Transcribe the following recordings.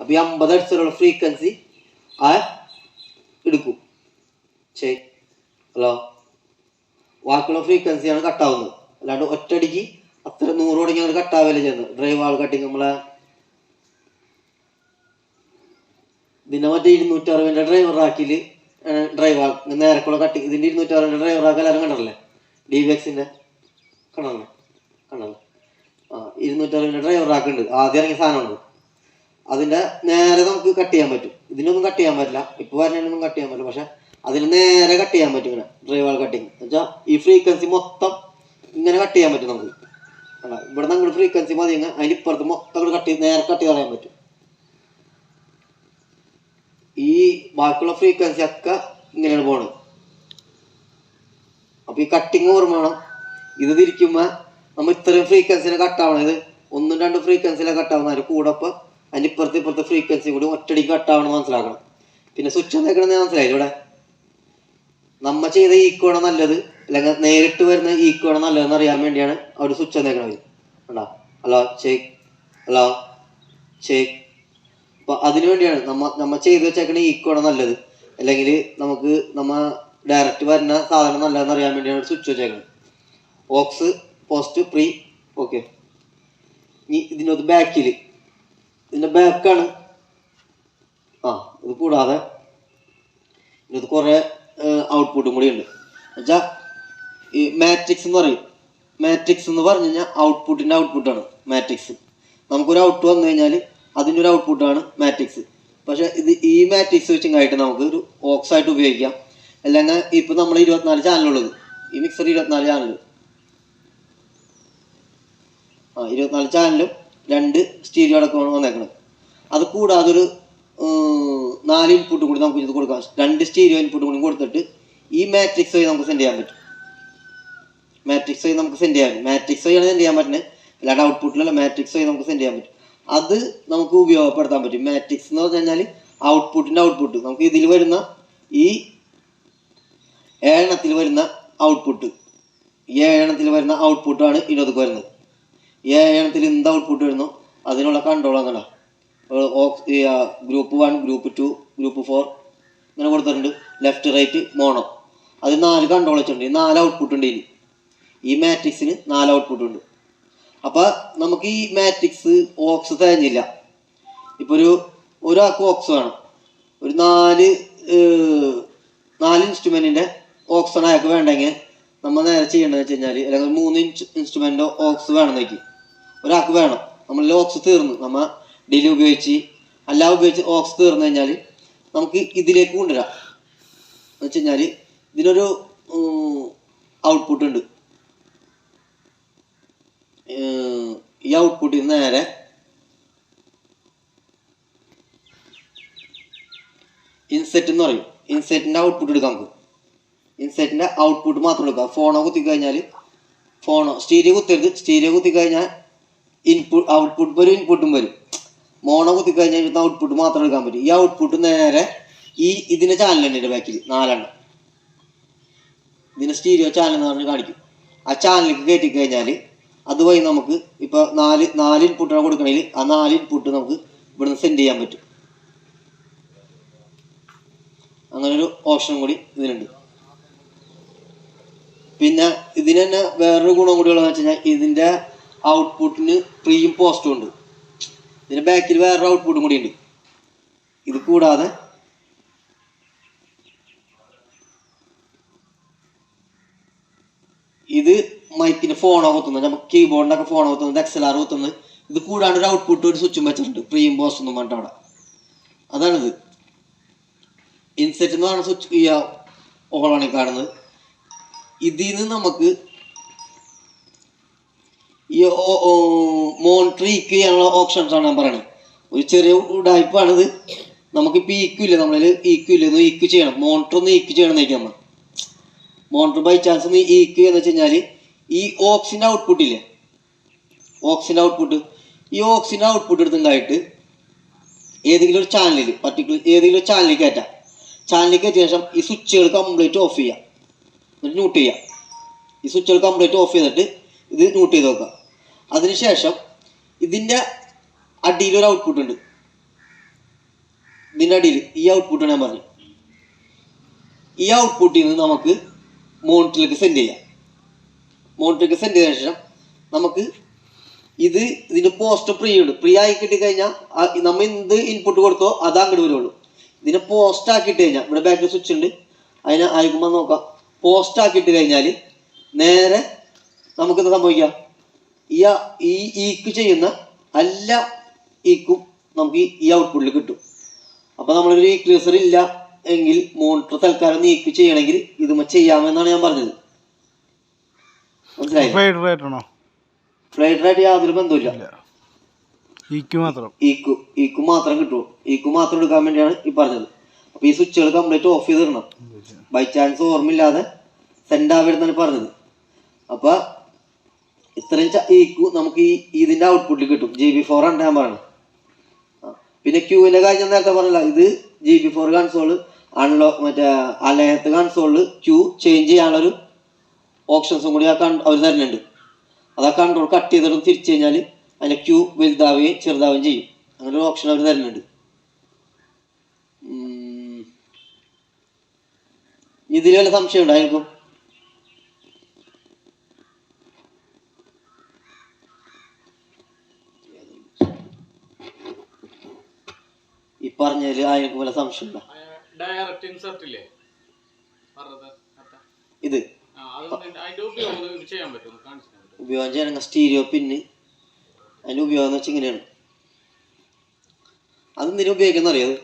അപ്പൊ ഈ അമ്പത് ഹെഡ്സിലുള്ള ഫ്രീക്വൻസി ആ എടുക്കും. ശരി ഹലോ ബാക്കിയുള്ള ഫ്രീക്വൻസിയാണ് കട്ടാവുന്നത് അല്ലാണ്ട് ഒറ്റടിക്ക് അത്ര നൂറ് തുടങ്ങി അങ്ങനെ കട്ടാവില്ല ചെയ്യുന്നത്. ഡ്രൈവ് ആൾ കട്ടിങ് നമ്മളെ ഇതിന്റെ മറ്റേ ഇരുന്നൂറ്റി അറുപതിന്റെ ഡ്രൈവർ ആക്കിൽ ഡ്രൈവർ നേരക്കുള്ള കട്ടി ഇതിന്റെ ഇരുന്നൂറ്റി അറുപതിന്റെ ഡ്രൈവർ ആക്കി എല്ലാവരും കണ്ടല്ലേ ഡി വി എക്സിന്റെ കണ്ടല്ലേ കണ്ടല്ലേ ആ ഇരുന്നൂറ്റി അറുപതിന്റെ ഡ്രൈവർ ആക്കുന്നുണ്ട്. ആദ്യം ഇറങ്ങിയ സാധനമുണ്ട് അതിന്റെ നേരെ നമുക്ക് കട്ട് ചെയ്യാൻ പറ്റും. ഇതിനൊന്നും കട്ട് ചെയ്യാൻ പറ്റില്ല. ഇപ്പൊ വരണൊന്നും കട്ട് ചെയ്യാൻ പറ്റില്ല. പക്ഷെ അതിന് നേരെ കട്ട് ചെയ്യാൻ പറ്റും ഇങ്ങനെ. ഡ്രൈവർ കട്ടിങ് എന്നുവെച്ചാൽ ഈ ഫ്രീക്വൻസി മൊത്തം ഇങ്ങനെ കട്ട് ചെയ്യാൻ പറ്റും നമുക്ക്. അല്ല ഇവിടെ നമ്മൾ ഫ്രീക്വൻസി മതി. അതിന് ഇപ്പുറത്ത് മൊത്തം കൂടെ കട്ട് നേരെ കട്ട് കളയാൻ പറ്റും. ഈ ബാക്കിയുള്ള ഫ്രീക്വൻസി ഒക്കെ ഇങ്ങനെയാണ് പോണത്. അപ്പൊ ഈ കട്ടിങ് ഓർമ്മ വേണം. ഇത് തിരിക്കുമ്പോ നമ്മൾ ഇത്രയും ഫ്രീക്വൻസിനെ കട്ടാവണം ഇത് ഒന്നും രണ്ടും ഫ്രീക്വൻസിയിലെ കട്ടാവുന്ന കൂടെ ഇപ്പൊ അതിന്റെ ഇപ്പുറത്ത് ഇപ്പുറത്തെ ഫ്രീക്വൻസി കൂടി ഒറ്റടിക്ക് കട്ടാവണം മനസ്സിലാക്കണം. പിന്നെ സ്വിച്ച് എന്നേക്കണെന്ന് മനസ്സിലായി. ഇവിടെ നമ്മ ചെയ്ത ഈക്കോ ആണ് നല്ലത്? അല്ലെങ്കിൽ നേരിട്ട് വരുന്ന ഈക്കോ ആണ് നല്ലതെന്ന് അറിയാൻ വേണ്ടിയാണ് അവിടെ സ്വിച്ച് എന്നേക്കണത് കണ്ടാ? ഹലോ ചെക്ക് ഹലോ ചെക്ക് അപ്പൊ അതിനു വേണ്ടിയാണ് നമ്മ നമ്മ ചെയ്ത് വെച്ചേക്കണ ഈക്കോ ആണ് നല്ലത്? അല്ലെങ്കിൽ നമുക്ക് നമ്മ ഡയറക്റ്റ് വരുന്ന സാധനം നല്ലതെന്ന് അറിയാൻ വേണ്ടിയാണ് സ്വിച്ച് വെച്ചേക്കുന്നത് ഓക്സ് പോസ്റ്റ് പ്രീ ഓക്കെ ഇനി ഇതിനകത്ത് ബാക്കിൽ ഇതിന്റെ ബാക്കാണ് ആ. ഇത് കൂടാതെ ഇതിനകത്ത് കുറെ ഔട്ട്പുട്ടും കൂടി ഉണ്ട്. എന്നുവെച്ചാൽ ഈ മാട്രിക്സ് എന്ന് പറയും. മാട്രിക്സ് എന്ന് പറഞ്ഞു കഴിഞ്ഞാൽ ഔട്ട്പുട്ടിന്റെ ഔട്ട്പുട്ടാണ് മാട്രിക്സ് നമുക്കൊരു ഔട്ട് വന്നു കഴിഞ്ഞാൽ അതിന്റെ ഒരു ഔട്ട്പുട്ടാണ് മാട്രിക്സ് പക്ഷേ ഇത് ഈ മാട്രിക്സ് വെച്ചിങ്ങായിട്ട് നമുക്ക് ഒരു ഓക്സ് ആയിട്ട് ഉപയോഗിക്കാം. അല്ലെങ്കിൽ ഇപ്പൊ നമ്മൾ ഇരുപത്തിനാല് ചാനലുള്ളത് ഈ മിക്സർ ഇരുപത്തിനാല് ചാനൽ ആ ഇരുപത്തിനാല് ചാനലും രണ്ട് സ്റ്റീരിയോ അടക്കമാണ് വന്നേക്കുന്നത് അത് കൂടാതെ ഒരു നാല് ഇൻപുട്ടും കൂടി നമുക്ക് ഇത് കൊടുക്കാം. രണ്ട് സ്റ്റീരിയോ ഇൻപുട്ടും കൂടി കൊടുത്തിട്ട് ഈ മാട്രിക്സ് വഴി നമുക്ക് സെൻഡ് ചെയ്യാൻ പറ്റും. മാട്രിക്സ് വഴി നമുക്ക് സെൻഡ് ചെയ്യാൻ പറ്റും. മാട്രിക്സ് വഴിയാണ് സെൻഡ് ചെയ്യാൻ പറ്റുന്നത്. അല്ലാണ്ട് ഔട്ട്പുട്ടിലല്ല മാട്രിക്സ് വഴി നമുക്ക് സെൻഡ് ചെയ്യാൻ പറ്റും. അത് നമുക്ക് ഉപയോഗപ്പെടുത്താൻ പറ്റും. മാട്രിക്സ് എന്ന് പറഞ്ഞു കഴിഞ്ഞാൽ ഔട്ട്പുട്ടിന്റെ ഔട്ട്പുട്ട് നമുക്ക് ഇതിൽ വരുന്ന ഈ ഏഴെണ്ണത്തിൽ വരുന്ന ഔട്ട്പുട്ട് ഈ ഏഴെണ്ണത്തിൽ വരുന്ന ഔട്ട്പുട്ടാണ് ഇതിനകത്ത് വരുന്നത്. ഏഴെണ്ണത്തിൽ എന്ത് ഔട്ട്പുട്ട് വരുന്നു. അതിനുള്ള കൺട്രോൾ ആണല്ലോ. Group one group two group four ഇങ്ങനെ കൊടുത്തിട്ടുണ്ട്. ലെഫ്റ്റ് റൈറ്റ് മോണോ അത് നാല് കൺട്രോൾ വെച്ചിട്ടുണ്ട്. ഈ നാല് ഔട്ട്പുട്ട് ഉണ്ട് ഇനി. ഈ മാട്രിക്സിന് നാല് ഔട്ട്പുട്ട് ഉണ്ട്. അപ്പോൾ നമുക്ക് ഈ മാട്രിക്സ് ഓക്സ് തികഞ്ഞില്ല ഇപ്പോൾ ഒരു ഒരാൾക്ക് ഓക്സ് വേണം. ഒരു നാല് നാല് ഇൻസ്ട്രുമെന്റിന്റെ ഓക്സ് ആണ് അയാൾക്ക് വേണ്ടെങ്കിൽ നമ്മൾ നേരെ ചെയ്യേണ്ടതെന്ന് വെച്ച് കഴിഞ്ഞാൽ അല്ലെങ്കിൽ മൂന്ന് ഇൻസ്ട്രുമെന്റോ ഓക്സ് വേണം നോക്കി. ഒരാൾക്ക് വേണം. നമ്മളിൽ ഓക്സ് തീർന്നു. നമ്മ ഡെയിലി ഉപയോഗിച്ച് അല്ല ഉപയോഗിച്ച് ഓക്സ് തീർന്നു കഴിഞ്ഞാൽ നമുക്ക് ഇതിലേക്ക് കൊണ്ടുവരാം. എന്ന് വെച്ച് കഴിഞ്ഞാൽ ഇതിനൊരു ഔട്ട്പുട്ട് ഉണ്ട്. ഈ ഔട്ട്പുട്ടിൽ നിന്ന് നേരെ ഇൻസെറ്റ് എന്ന് പറയും. ഇൻസെറ്റിന്റെ ഔട്ട്പുട്ട് എടുക്കാം നമുക്ക്. ഇൻസെറ്റിന്റെ ഔട്ട്പുട്ട് മാത്രം എടുക്കാം. ഫോണോ കുത്തി കഴിഞ്ഞാൽ ഫോണോ സ്റ്റീരിയോ കുത്തരുത്. സ്റ്റീരിയോ കുത്തി കഴിഞ്ഞാൽ ഇൻപുട്ട് ഔട്ട്പുട്ട് വരും ഇൻപുട്ടും വരും. മോണോ കുത്തി കഴിഞ്ഞാൽ ഇതിന് ഔട്ട്പുട്ട് മാത്രം എടുക്കാൻ പറ്റും. ഈ ഔട്ട്പുട്ട് നേരെ ഈ ഇതിന്റെ ചാനൽ ഉണ്ട് ബാക്കിൽ നാലെണ്ണം. ഇതിന്റെ സ്റ്റീരിയോ ചാനൽ എന്ന് പറഞ്ഞ് കാണിക്കും. ആ ചാനലിലേക്ക് കയറ്റി കഴിഞ്ഞാൽ അതുവഴി നമുക്ക് ഇപ്പൊ നാല് നാല് ഇൻപുട്ടാണ് കൊടുക്കണമെങ്കിൽ ആ നാല് ഇൻപുട്ട് നമുക്ക് ഇവിടുന്ന് സെൻഡ് ചെയ്യാൻ പറ്റും. അങ്ങനൊരു ഓപ്ഷൻ കൂടി ഇതിനുണ്ട് പിന്നെ ഇതിന് തന്നെ വേറൊരു ഗുണം കൂടി ഉള്ളതെന്ന് വെച്ച് കഴിഞ്ഞാൽ ഇതിന്റെ ഔട്ട്പുട്ടിന് പ്രീയും പോസ്റ്റും ഉണ്ട്. ഇതിന് ബാക്കിൽ വേറൊരു ഔട്ട്പുട്ടും കൂടി ഉണ്ട്. ഇത് കൂടാതെ ഇത് മൈക്കിന് ഫോൺ കുത്തുന്നത്. നമുക്ക് കീബോർഡിനൊക്കെ ഫോൺ കുത്തുന്നത്. എക്സൽ ആർ കുത്തുന്നത്. ഇത് കൂടാണ്ട് ഒരു ഔട്ട്പുട്ട് ഒരു സ്വിച്ചും വെച്ചിട്ടുണ്ട്. പ്രീയും പോസ്റ്റ് ഒന്നും പറഞ്ഞിട്ട് അവിടെ. അതാണിത്. ഇൻസെറ്റ് എന്ന് സ്വിച്ച് ഈ ഓളാണ് കാണുന്നത്. ഇതിൽ നിന്ന് നമുക്ക് ഈ മോണിറ്റർ ഈക്ക് ചെയ്യാനുള്ള ഓപ്ഷൻസ് ആണ് ഞാൻ പറയുന്നത് ഒരു ചെറിയ ഉടായ്പാണിത് നമുക്കിപ്പോൾ ഈക്യു ഇല്ല? നമ്മളിൽ ഈക്യു ഇല്ല? ഒന്ന് ഈക്യു ചെയ്യണം. മോണിറ്റർ ഒന്ന് ഈക്യു ചെയ്യണം എന്നേക്ക് നമ്മൾ മോണിറ്റർ ബൈ ചാൻസ് ഒന്ന് ഈക്യു എന്ന് വെച്ച് കഴിഞ്ഞാൽ ഈ ഓക്സിന്റെ ഔട്ട്പുട്ട് ഇല്ലേ? ഓക്സിന്റെ ഔട്ട്പുട്ട് ഈ ഓക്സിന്റെ ഔട്ട്പുട്ട് എടുത്തുണ്ടായിട്ട് ഏതെങ്കിലും ഒരു ചാനലിൽ പർട്ടിക്കുലർ ഏതെങ്കിലും ഒരു ചാനലിൽ കയറ്റാം. ചാനലിൽ കയറ്റിയ ശേഷം ഈ സ്വിച്ചുകൾ കംപ്ലീറ്റ് ഓഫ് ചെയ്യാം. എന്നിട്ട് ന്യൂട്ട് ചെയ്യാം. ഈ സ്വിച്ചുകൾ കംപ്ലീറ്റ് ഓഫ് ചെയ്തിട്ട് ഇത് നോട്ട് ചെയ്ത് നോക്കുക അതിനുശേഷം ഇതിന്റെ അടിയിലൊരു ഔട്ട്പുട്ട് ഉണ്ട്. ഇതിന്റെ അടിയിൽ ഈ ഔട്ട്പുട്ടാണ് ഞാൻ പറഞ്ഞു ഈ ഔട്ട്പുട്ടിൽ നിന്ന് നമുക്ക് മോണിറ്ററിലേക്ക് സെൻഡ് ചെയ്യാം. മോണിറ്ററിലേക്ക് സെൻഡ് ചെയ്ത ശേഷം നമുക്ക് ഇത് ഇതിന്റെ പോസ്റ്റ് പ്രീ ഉണ്ട്. പ്രീ ആയി കിട്ടിക്കഴിഞ്ഞാൽ നമ്മൾ എന്ത് ഇൻപുട്ട് കൊടുത്തോ അത് അങ്ങോട്ട് വരുള്ളൂ ഇതിനെ പോസ്റ്റ് ആക്കിയിട്ട് കഴിഞ്ഞാൽ ഇവിടെ ബാക്കിൽ സ്വിച്ച് ഉണ്ട്. അതിനെ അയക്കുമ്പോൾ നോക്കാം. പോസ്റ്റ് ആക്കിയിട്ട് കഴിഞ്ഞാൽ നേരെ നമുക്ക് എന്താ സംഭവിക്കാം ഇയ ഈ ഈക്ക് ചെയ്യുന്ന എല്ലാ ഈക്കും നമുക്ക് ഈ- ഔട്ട്പുട്ടിൽ കിട്ടും. അപ്പോൾ നമ്മളൊരു ഈക്ലീസർ ഇല്ല എങ്കിൽ മോണിറ്റർ തൽക്കാലം നീക്കി ചെയ്യണമെങ്കിൽ ഇതുമ ചെയ്യാമെന്നാണ് ഞാൻ പറഞ്ഞത്. ഫ്ലൈഡറായിട്ട് ഫ്ലൈഡ് റേറ്റ് ആണോ? യാതൊരു ബന്ധമില്ല ഈക്ക് മാത്രം. ഈക്കു ഈക്കു മാത്രം കിട്ടുള്ളൂ ഈക്കു മാത്രം എടുക്കാൻ വേണ്ടിയാണ് ഈ പറഞ്ഞത്. അപ്പൊ ഈ സ്വിച്ചുകൾ കംപ്ലീറ്റ് ഓഫ് ചെയ്തിടണം. ബൈ ചാൻസ് ഓർമ്മയില്ലാതെ സെൻഡ് ആവരുന്നാണ് പറഞ്ഞത്. അപ്പൊ ഇത്രയും ഈക്കു നമുക്ക് ഈ ഇതിന്റെ ഔട്ട്പുട്ടിൽ കിട്ടും. ജി ബി ഫോർ ആണ് പിന്നെ ക്യൂവിന്റെ കാര്യം ഞാൻ നേരത്തെ പറഞ്ഞില്ല. ഇത് ജി ബി ഫോർ കൺസോൾ അൺലോ മറ്റേ അലയത്ത് കൺസോളിൽ ക്യൂ ചേഞ്ച് ചെയ്യാനുള്ളൊരു ഓപ്ഷൻസും കൂടി ആ കൺ അവർ തരുന്നുണ്ട്. അത് ആ കൺട്രോൾ കട്ട് ചെയ്തിട്ട് തിരിച്ചു കഴിഞ്ഞാൽ അതിന്റെ ക്യൂ വലുതാവുകയും ചെറുതാവുകയും ചെയ്യും. അങ്ങനെ ഒരു ഓപ്ഷൻ അവർ തരുന്നുണ്ട്. ഇതിൽ വല്ല സംശയം ഉണ്ടായിരിക്കും ഈ പറഞ്ഞതിൽ അയാൾക്ക് വല്ല സംശയം ഉണ്ടോ? ഡയറക്റ്റ് ഇൻസർട്ട് ഇല്ലേ? പറഞ്ഞത് ഇത്. അത് അതിന്റെ ഉപയോഗം ചെയ്യണം ചെയ്യാൻ സ്റ്റീരിയോ പിന്ന് അതിന്റെ ഉപയോഗം എന്ന് വെച്ചാൽ ഇങ്ങനെയാണ്. അതെന്തിനു ഉപയോഗിക്കുന്ന അറിയാത്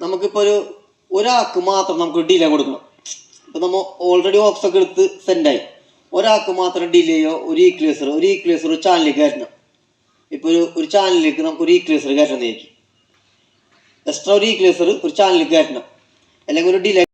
നമുക്കിപ്പോൾ ഒരു ഒരാൾക്ക് മാത്രം നമുക്ക് ഡിലേ കൊടുക്കണം. ഇപ്പം നമ്മൾ ഓൾറെഡി ഓപ്സ് ഒക്കെ എടുത്ത് സെൻഡായി ഒരാൾക്ക് മാത്രം ഡിലേയോ ഒരു ഈക്ലേസർ ഒരു ഈക്ലേസർ ഒരു ചാനലിലേക്ക് കയറ്റണം. ഇപ്പോൾ ഒരു ഒരു ചാനലിലേക്ക് നമുക്ക് ഒരു ഈക്ലേസർ കയറ്റണം നേക്ക് ഒരു ഈക്ലേസർ ഒരു ചാനൽ കയറ്റണം അല്ലെങ്കിൽ ഒരു ഡിലേ